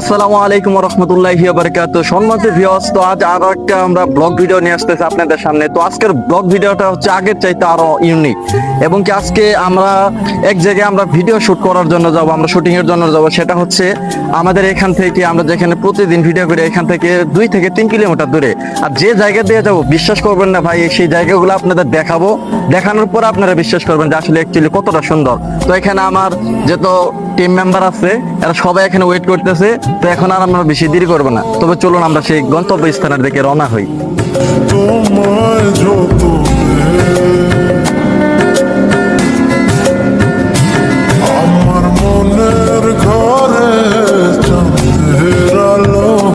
আসসালামু আলাইকুম রহমতুল্লাহি বারকাত সম্মানিত ভিউয়ার্স তো আজ আরও একটা আমরা ব্লগ ভিডিও নিয়ে আসতেছি আপনাদের সামনে। তো আজকের ব্লগ ভিডিওটা হচ্ছে আগের চাইতে আরও ইউনিক এবং কি আজকে আমরা এক জায়গায় আমরা ভিডিও শুট করার জন্য যাব, আমরা শুটিং এর জন্য যাব, সেটা হচ্ছে আমাদের এখান থেকে আমরা যেখানে প্রতিদিন ভিডিও করি, এখান থেকে দুই থেকে তিন কিলোমিটার দূরে। আর যে জায়গা দিয়ে যাব, বিশ্বাস করবেন না ভাই, সেই জায়গাগুলো আপনাদের দেখাবো। দেখানোর পর আপনারা বিশ্বাস করবেন যে আসলে অ্যাকচুয়ালি কতটা সুন্দর। তো এখানে আমার যত টিম মেম্বার আছে এরা সবাই এখানে ওয়েট করতেছে তো এখন আর আমরা বেশি দেরি করব না। তবে চলুন আমরা সেই গন্তব্য স্থানের দিকে রওনা হই।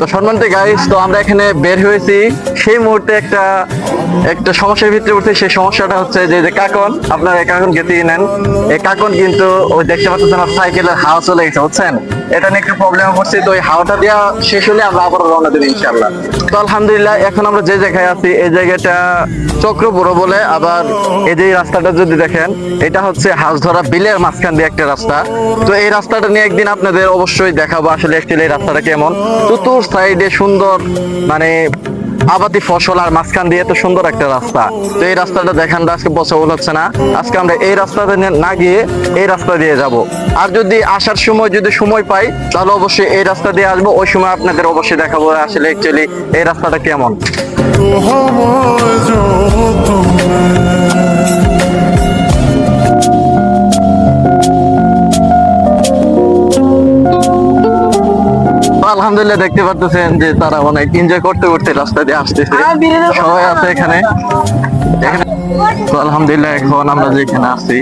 তো সম্মানিত গাইস তো আমরা এখানে বের হয়েছি। সেই মুহূর্তে একটা একটা সমস্যার ভিতরে উঠে সেই সমস্যাটা হচ্ছে যে কাকন, আপনার কাকন গেতে নেন। এই কাকন কিন্তু ওই দেখতে পাচ্ছেন আমার সাইকেলের হাওয়া চলে গেছে, বুঝছেন? এটা নিয়ে একটু প্রবলেম করছে তো ওই হাওয়াটা দেওয়া শেষ হলে আমরা আবার রওনা দেবো ইনশাল্লাহ তো আলহামদুলিল্লাহ, এখন আমরা যে জায়গায় আছি, এই জায়গাটা চক্রপুর বলে, আবার এই যে রাস্তাটা যদি দেখেন, এটা হচ্ছে হাঁস ধরা বিলের মাঝখান দিয়ে একটা রাস্তা। তো এই রাস্তাটা নিয়ে একদিন আপনাদের অবশ্যই দেখাবো আসলে অ্যাকচুয়ালি এই রাস্তাটা কেমন। চতুর সাইডে সুন্দর মানে আবাদি ফসল আর মাঝখান দিয়ে তো সুন্দর একটা রাস্তা। তো এই রাস্তাটা দেখান, আজকে পসিবল হচ্ছে না। আজকে আমরা এই রাস্তাতে নে- না গিয়ে এই রাস্তা দিয়ে যাব। আর যদি আসার সময় যদি সময় পাই, তাহলে অবশ্যই এই রাস্তা দিয়ে আসব। ওই সময় আপনাদের অবশ্যই দেখাবো আসলে অ্যাকচুয়ালি এই রাস্তাটা কেমন। দেখতে পারতেছেন যে তারা অনেক এনজয় করতে করতে রাস্তা দিয়ে আসতেছে। সবাই আছে এখানে। এখানে তো আলহামদুলিল্লাহ এখন আমরা যেখানে আছি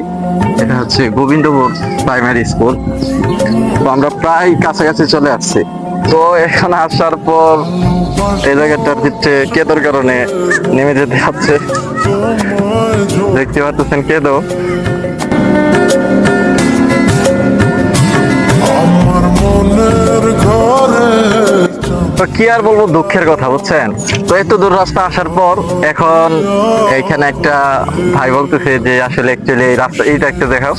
এটা হচ্ছে গোবিন্দপুর প্রাইমারি স্কুল তো আমরা প্রায় কাছাকাছি চলে আসছি। তো এখানে আসার পর এই জায়গাটার ভিতরে কেদোর কারণে নেমে যেতে হচ্ছে। দেখতে পাচ্ছেন কেদো। কি আর বলব দুঃখের কথা, বুঝছেন? তো এত দূর রাস্তা আসার পর এখন এইখানে একটা ভাই বলতেছে যে আসলে অ্যাকচুয়ালি এই রাস্তা এইটা একটা দেখাও।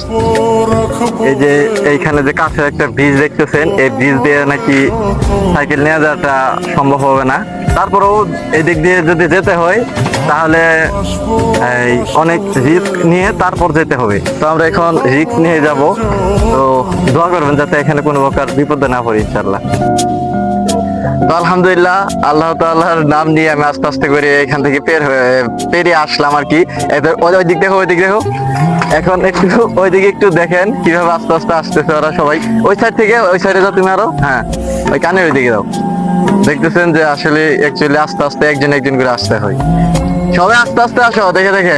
এই যে এইখানে যে কাছে একটা ব্রিজ দেখতেছেন, এই ব্রিজ দিয়ে নাকি সাইকেল নিয়ে যাওয়াটা সম্ভব হবে না। তারপরেও এই দিক দিয়ে যদি যেতে হয়, তাহলে অনেক রিস্ক নিয়ে তারপর যেতে হবে। তো আমরা এখন রিস্ক নিয়ে যাব। তো দোয়া করবেন যাতে এখানে কোনো প্রকার বিপদে না পড়ি ইনশাল্লাহ তো আলহামদুলিল্লাহ আল্লাহ তাআলার নাম নিয়ে আমি আস্তে আস্তে করে এখান থেকে পের হয়ে পেরিয়ে আসলাম আর কি। এদের ওই ওই দিক দেখো ওই দিক দেখো। এখন একটু ওই দিকে একটু দেখেন কীভাবে আস্তে আস্তে আসতেছে ওরা সবাই। ওই সাইড থেকে ওই সাইডে যাও তুমি আরও। হ্যাঁ ওই কানে ওই দিকে যাও। দেখতেছেন যে আসলে অ্যাকচুয়ালি আস্তে আস্তে একজন একজন করে আসতে হয়। সবাই আস্তে আস্তে আসো দেখে দেখে।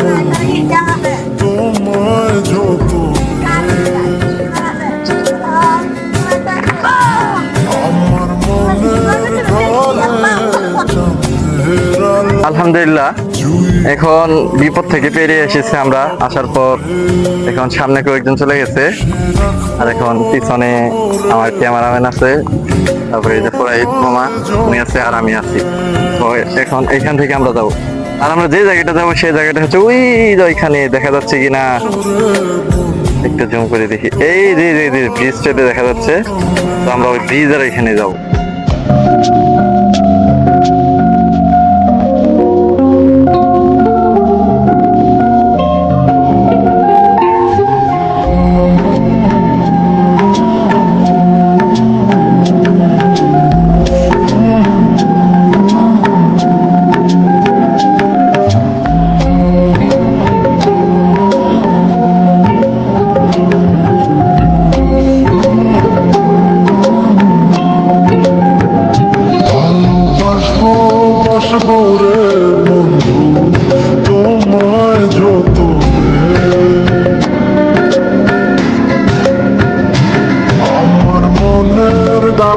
আলহামদুলিল্লাহ। এখন বিপদ থেকে পেরিয়ে এসেছে আমরা। আসার পর এখন সামনে কয়েকজন চলে গেছে। আর এখন পিছনে আমার ক্যামেরাম্যান আছে। তারপরে এই যে পুরাই মামা, উনি আছে আর আমি আছি। তো এখন এখান থেকে আমরা যাব। আর আমরা যে জায়গাটা যাব, সেই জায়গাটা হচ্ছে ওই ওইখানে দেখা যাচ্ছে কিনা। একটু জুম করে দেখি। এই যে যে যে ব্রিজটাতে দেখা যাচ্ছে। তো আমরা ওই ব্রিজের এখানে যাব।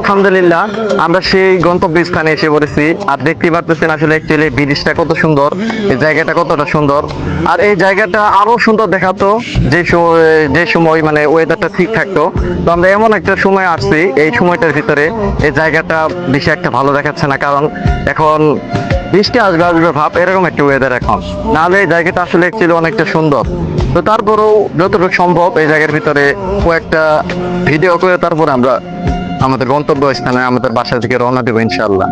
আলহামদুলিল্লাহ, আমরা সেই গন্তব্য স্থানে এসে পড়েছি। আর দেখতে পারতেছেন আসলে অ্যাকচুয়ালি ব্রিজটা কত সুন্দর, এই জায়গাটা কতটা সুন্দর। আর এই জায়গাটা আরও সুন্দর দেখাতো, যে যে সময় মানে ওয়েদারটা ঠিক থাকতো। তো আমরা এমন একটা সময় আসছি, এই সময়টার ভিতরে এই জায়গাটা বেশি একটা ভালো দেখাচ্ছে না, কারণ এখন বৃষ্টি আসবে আসবে ভাব, এরকম একটা ওয়েদার এখন। নাহলে এই জায়গাটা আসলে অ্যাকচুয়ালি অনেকটা সুন্দর। তো তারপরেও যতটুকু সম্ভব এই জায়গার ভিতরে কয়েকটা ভিডিও করে তারপরে আমরা আমাদের গন্তব্য স্থানে আমাদের বাসা থেকে রওনা দেবো ইনশাল্লাহ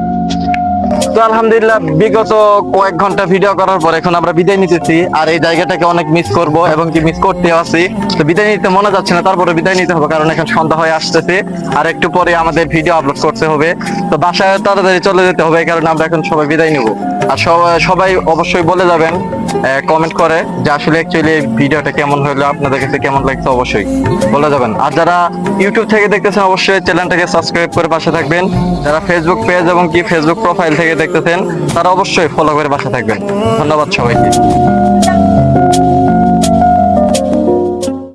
তো আলহামদুলিল্লাহ, বিগত কয়েক ঘণ্টা ভিডিও করার পর এখন আমরা বিদায় নিতেছি। আর এই জায়গাটাকে অনেক মিস করব এবং কি মিস করতে আছি। তো বিদায় নিতে মনে যাচ্ছে না তারপরে বিদায় নিতে হবে কারণ এখন সন্ধ্যা হয়ে আসতেছে। আর একটু পরে আমাদের ভিডিও আপলোড করতে হবে। তো বাসায় তাড়াতাড়ি চলে যেতে হবে, এই কারণে আমরা এখন সবাই বিদায় নিব। আর সবাই অবশ্যই বলে যাবেন কমেন্ট করে যে আসলে অ্যাকচুয়ালি ভিডিওটা কেমন হলো আপনাদের কাছে কেমন লাগছে অবশ্যই বলে যাবেন। আর যারা ইউটিউব থেকে দেখতেছেন, অবশ্যই চ্যানেলটাকে সাবস্ক্রাইব করে পাশে থাকবেন। যারা ফেসবুক পেজ এবং কি ফেসবুক প্রোফাইল থেকে দেখতেছেন তারা অবশ্যই ফলো করে বাসা থাকবেন। ধন্যবাদ সবাইকে।